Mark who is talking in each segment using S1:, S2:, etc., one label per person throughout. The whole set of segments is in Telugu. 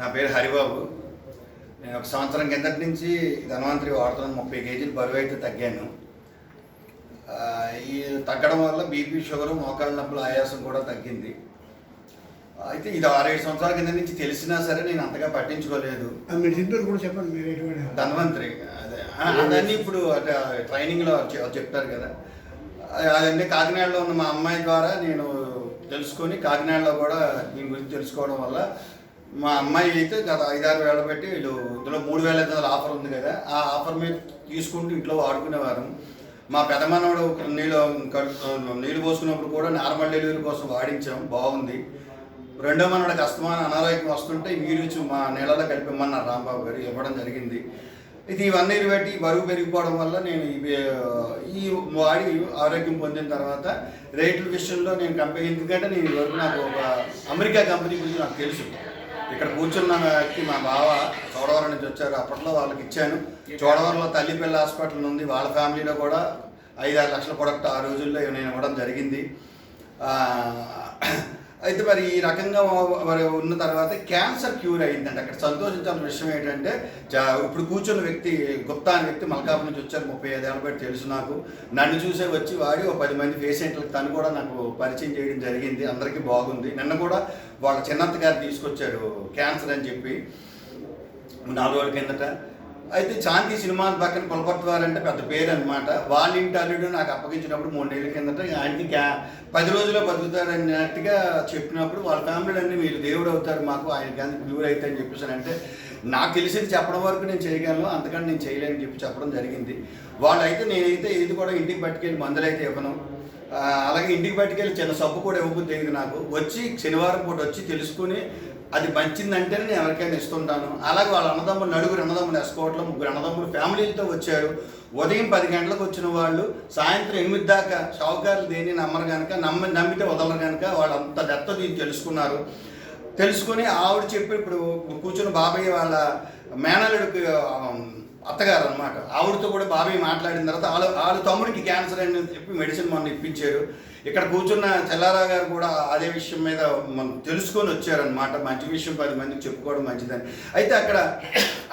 S1: నా పేరు హరిబాబు. నేను ఒక సంవత్సరం కిందటి నుంచి ధన్వంతరి వాడుతున్నాను ముప్పై కేజీలు బరువు అయితే తగ్గాను. ఈ తగ్గడం వల్ల బీపీ షుగర్ మోకాళ్ళ నొప్పులు ఆయాసం కూడా తగ్గింది. అయితే ఇది ఆరేడు సంవత్సరాల కింద నుంచి తెలిసినా సరే నేను అంతగా పట్టించుకోలేదు. ధన్వంతరి అదే. అదన్నీ ఇప్పుడు ట్రైనింగ్లో చెప్తారు కదా. అదన్నీ కాకినాడలో ఉన్న మా అమ్మాయి ద్వారా నేను తెలుసుకొని కాకినాడలో కూడా దీని గురించి తెలుసుకోవడం వల్ల మా అమ్మాయి అయితే గత ఐదారు వేల పెట్టి వీళ్ళు ఇందులో మూడు వేల ఐదు వందల ఆఫర్ ఉంది కదా ఆ ఆఫర్ మీద తీసుకుంటూ ఇంట్లో వాడుకునేవారు మా పెదమనోడు నీళ్ళు నీళ్ళు పోసుకున్నప్పుడు కూడా నార్మల్ డెలివరీ కోసం వాడించాం బాగుంది. రెండో మనవాడికి అస్తమాన అనారోగ్యం వస్తుంటే మీరు మా నీళ్ళలో కలిపిమ్మన్నారు రాంబాబు గారు ఇవ్వడం జరిగింది. ఇది ఇవన్నీ బట్టి బరువు పెరిగిపోవడం వల్ల నేను ఇవి ఈ వాడి ఆరోగ్యం పొందిన తర్వాత రేట్ల విషయంలో నేను కంపెనీ ఎందుకంటే నేను వరకు నాకు ఒక అమెరికా కంపెనీ గురించి నాకు తెలుసు. ఇక్కడ కూర్చున్న వ్యక్తి మా బావ చోడవరం నుంచి వచ్చారు. అప్పట్లో వాళ్ళకి ఇచ్చాను. చోడవరంలో తల్లి పిల్ల హాస్పిటల్ ఉంది. వాళ్ళ ఫ్యామిలీలో కూడా ఐదారు లక్షల ప్రొడక్ట్ ఆ రోజుల్లో నేను ఇవ్వడం జరిగింది. అయితే మరి ఈ రకంగా మరి ఉన్న తర్వాత క్యాన్సర్ క్యూర్ అయిందండి అక్కడ సంతోషించాల్సిన విషయం ఏంటంటే చా- ఇప్పుడు కూర్చున్న వ్యక్తి గుప్తా అనే వ్యక్తి మల్కాపు నుంచి వచ్చారు. ముప్పై ఐదు ఏళ్ళ బట్టి తెలుసు నాకు. నన్ను చూసే వచ్చి వాడి ఒక పది మంది పేషెంట్లకు తను కూడా నాకు పరిచయం చేయడం జరిగింది. అందరికీ బాగుంది. నన్ను కూడా వాళ్ళ చిన్నత్త గారు తీసుకొచ్చారు క్యాన్సర్ అని చెప్పి. నాలుగు రోజుల కిందట అయితే శాంతి సినిమాల పక్కన పులపట్వారు అంటే పెద్ద పేరు అనమాట వాళ్ళ ఇంటి అల్లుడు నాకు అప్పగించినప్పుడు మూడు నెలల కిందట ఆయనకి క్యా పది రోజుల్లో బతుకుతారన్నట్టుగా చెప్పినప్పుడు వాళ్ళ ఫ్యామిలీ అన్నీ మీరు దేవుడు అవుతారు మాకు ఆయన కానీ క్యూర్ అయితే అని చెప్పేసి అంటే నాకు తెలిసింది చెప్పడం వరకు నేను చేయగలను అందుకని నేను చేయలేని చెప్పి చెప్పడం జరిగింది. వాళ్ళైతే నేనైతే ఇది కూడా ఇంటికి పట్టుకెళ్ళి మందులైతే ఇవ్వను. అలాగే ఇంటికి పట్టుకెళ్ళి చిన్న సబ్బు కూడా ఇవ్వబుద్ధి తెలియదు నాకు. వచ్చి శనివారం పూట వచ్చి తెలుసుకుని అది మంచిందంటేనే నేను ఎవరికైనా ఇస్తుంటాను. అలాగే వాళ్ళ అన్నదమ్ములు నలుగురు అన్నదమ్ములు ఎస్కోట్లో ముగ్గురు అన్నదమ్ములు ఫ్యామిలీలతో వచ్చారు. ఉదయం పది గంటలకు వచ్చిన వాళ్ళు సాయంత్రం ఎనిమిది దాకా షావుకారులు దేని నమ్మరు కనుక నమ్మి నమ్మితే వదలరు కనుక వాళ్ళు అంత దత్త దీన్ని తెలుసుకున్నారు. తెలుసుకొని ఆవిడ చెప్పి ఇప్పుడు కూర్చుని బాబాయ్ వాళ్ళ మేనలుడికి అత్తగారు అనమాట ఆవిడతో కూడా బాబాయ్ మాట్లాడిన తర్వాత వాళ్ళ వాళ్ళ తమ్ముడికి క్యాన్సర్ అని చెప్పి మెడిసిన్ మొన్న ఇప్పించారు. ఇక్కడ కూర్చున్న చెల్లారా గారు కూడా అదే విషయం మీద మనం తెలుసుకొని వచ్చారనమాట మంచి విషయం పది మందికి చెప్పుకోవడం మంచిదని. అయితే అక్కడ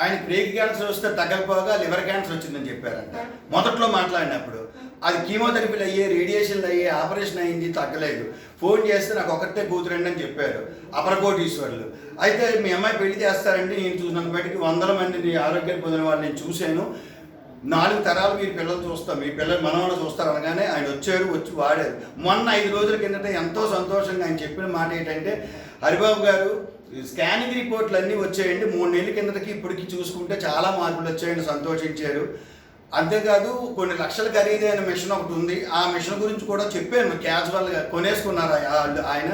S1: ఆయన బ్రేక్ క్యాన్సర్ వస్తే తగ్గకపోగా లివర్ క్యాన్సర్ వచ్చిందని చెప్పారంట. మొదట్లో మాట్లాడినప్పుడు అది కీమోథెరపీలు అయ్యే రేడియేషన్లు అయ్యే ఆపరేషన్ అయింది తగ్గలేదు. ఫోన్ చేస్తే నాకు ఒకటే కూతురండి అని చెప్పారు అపరకోటీశ్వరులు. అయితే మీ అమ్మాయి పెళ్ళి చేస్తారండి నేను చూసినంత బయటికి వందల మందిని ఆరోగ్యం పొందిన వాళ్ళు నేను చూశాను. నాలుగు తరాలు మీరు పిల్లలు చూస్తాం మీ పిల్లలు మనవాళ్ళు చూస్తారు అనగానే ఆయన వచ్చారు వచ్చి వాడారు. మొన్న ఐదు రోజుల కిందట ఎంతో సంతోషంగా ఆయన చెప్పిన మాట ఏంటంటే హరిబాబు గారు స్కానింగ్ రిపోర్ట్లు అన్నీ వచ్చాయండి మూడు నెలల కిందటకి ఇప్పటికి చూసుకుంటే చాలా మార్పులు వచ్చాయండి సంతోషించారు. అంతేకాదు కొన్ని లక్షలు ఖరీదైన మిషన్ ఒకటి ఉంది. ఆ మిషన్ గురించి కూడా చెప్పాను క్యాజువల్గా కొనేసుకున్నారు ఆయన.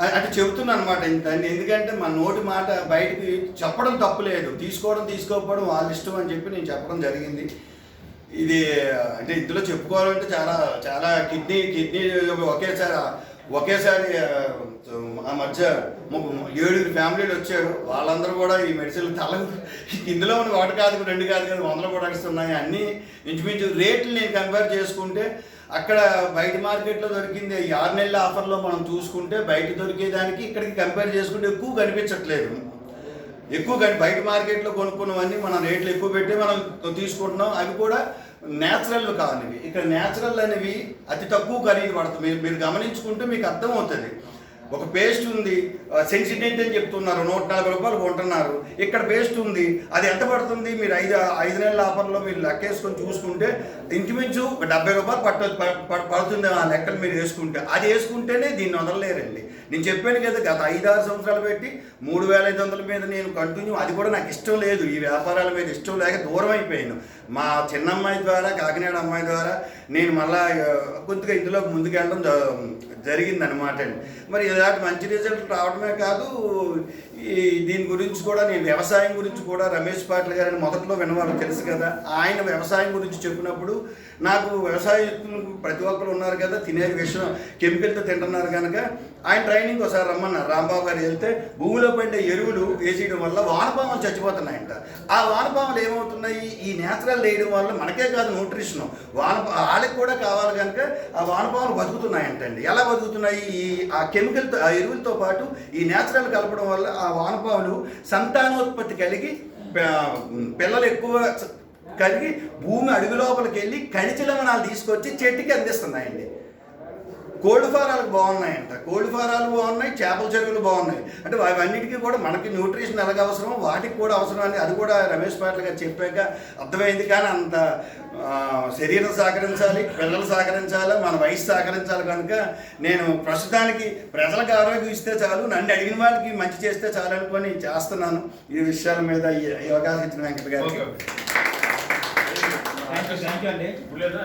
S1: అంటే చెబుతున్నాను అనమాట దాన్ని. ఎందుకంటే మన నోటి మాట బయటికి చెప్పడం తప్పులేదు తీసుకోవడం తీసుకోకపోవడం వాళ్ళ ఇష్టం అని చెప్పి నేను చెప్పడం జరిగింది. ఇది అంటే ఇందులో చెప్పుకోవాలంటే చాలా చాలా కిడ్నీ కిడ్నీ ఒకేసారి ఒకేసారి ఆ మధ్య ఏడుగురు ఫ్యామిలీలు వచ్చారు. వాళ్ళందరూ కూడా ఈ మెడిసిన్లు తల ఇందులో ఉన్న ఒకటి కాదు రెండు కాదు కాదు వందల ప్రొడక్ట్స్ ఉన్నాయి. అన్నీ ఇంచుమించు రేట్లు నేను కంపేర్ చేసుకుంటే అక్కడ బయట మార్కెట్లో దొరికింది ఈ ఆరు నెలల ఆఫర్లో మనం చూసుకుంటే బయట దొరికేదానికి ఇక్కడికి కంపేర్ చేసుకుంటే ఎక్కువ కనిపించట్లేదు. ఎక్కువ బయట మార్కెట్లో కొనుక్కున్నవన్నీ మనం రేట్లు ఎక్కువ పెట్టి మనం తీసుకుంటున్నాం. అవి కూడా న్యాచురల్ కానివి. ఇక్కడ న్యాచురల్ అనేవి అతి తక్కువ ఖరీదు పడుతుంది మీరు మీరు గమనించుకుంటే మీకు అర్థమవుతుంది. ఒక పేస్ట్ ఉంది సెన్సిటెంట్ అని చెప్తున్నారు నూట నలభై రూపాయలు కొంటున్నారు. ఇక్కడ పేస్ట్ ఉంది అది ఎంత పడుతుంది? మీరు ఐదు ఐదు నెలల ఆఫర్లో మీరు లెక్కేసుకొని చూసుకుంటే ఇంచుమించు ఒక డెబ్బై రూపాయలు పట్ట పడుతుంది ఆ లెక్కలు మీరు వేసుకుంటే. అది వేసుకుంటేనే దీన్ని వదలలేరండి. నేను చెప్పాను కదా గత ఐదు ఆరు సంవత్సరాలు పెట్టి మూడు వేల ఐదు వందల మీద నేను కంటిన్యూ అది కూడా నాకు ఇష్టం లేదు. ఈ వ్యాపారాల మీద ఇష్టం లేక దూరం అయిపోయాను. మా చిన్న అమ్మాయి ద్వారా కాకినాడ అమ్మాయి ద్వారా నేను మళ్ళా కొద్దిగా ఇందులో ముందుకెళ్ళడం జరిగిందనమాట అండి. మరి దాటి మంచి రిజల్ట్ రావడమే కాదు ఈ దీని గురించి కూడా నేను వ్యవసాయం గురించి కూడా రమేష్ పాటిల్ గారిని మొదట్లో విన్నవాళ్ళు తెలుసు కదా. ఆయన వ్యవసాయం గురించి చెప్పినప్పుడు నాకు వ్యవసాయం ప్రతి ఒక్కరు ఉన్నారు కదా తినే విషయం కెమికల్తో తింటున్నారు కనుక ఆయన ట్రైనింగ్ ఒకసారి రమ్మన్నారు. రాంబాబు గారు వెళ్తే భూమిలో పడిన ఎరువులు వేసేయడం వల్ల వానపాములు చచ్చిపోతున్నాయంట. ఆ వానపాములు ఏమవుతున్నాయి? ఈ నేచురల్ వేయడం వల్ల మనకే కాదు న్యూట్రిషన్. వాన వాళ్ళకి కూడా కావాలి కనుక ఆ వానపాములు బతుకుతున్నాయంటండి. ఎలా బతుకుతున్నాయి? ఈ ఆ కెమికల్తో ఆ ఎరువులతో పాటు ఈ నేచురల్ కలపడం వల్ల ఆ వానపాములు సంతానోత్పత్తి కలిగి పిల్లలు ఎక్కువ కలిగి భూమి అడుగు లోపలికి వెళ్ళి ఖనిజ లవణాలు తీసుకొచ్చి చెట్టుకి అందిస్తున్నాయండి. కోళ్ళ ఫారాలు బాగున్నాయంట. కోళ్ళ ఫారాలు బాగున్నాయి చేపల చెరువులు బాగున్నాయి. అంటే అవన్నిటికీ కూడా మనకి న్యూట్రిషన్ ఎలాగ అవసరం వాటికి కూడా అవసరం అని అది కూడా రమేష్ పాటిల్ గారు చెప్పాక అర్థమైంది. కానీ అంత శరీరం సహకరించాలి పిల్లలు సహకరించాలి మన వయసు సహకరించాలి కనుక నేను ప్రస్తుతానికి ప్రజలకు ఆరోగ్యం ఇస్తే చాలు నన్ను అడిగిన వాళ్ళకి మంచి చేస్తే చాలు అనుకొని చేస్తున్నాను ఈ విషయాల మీద ఈ ఈ అవకాశం ఇచ్చిన వెంకట గారికి.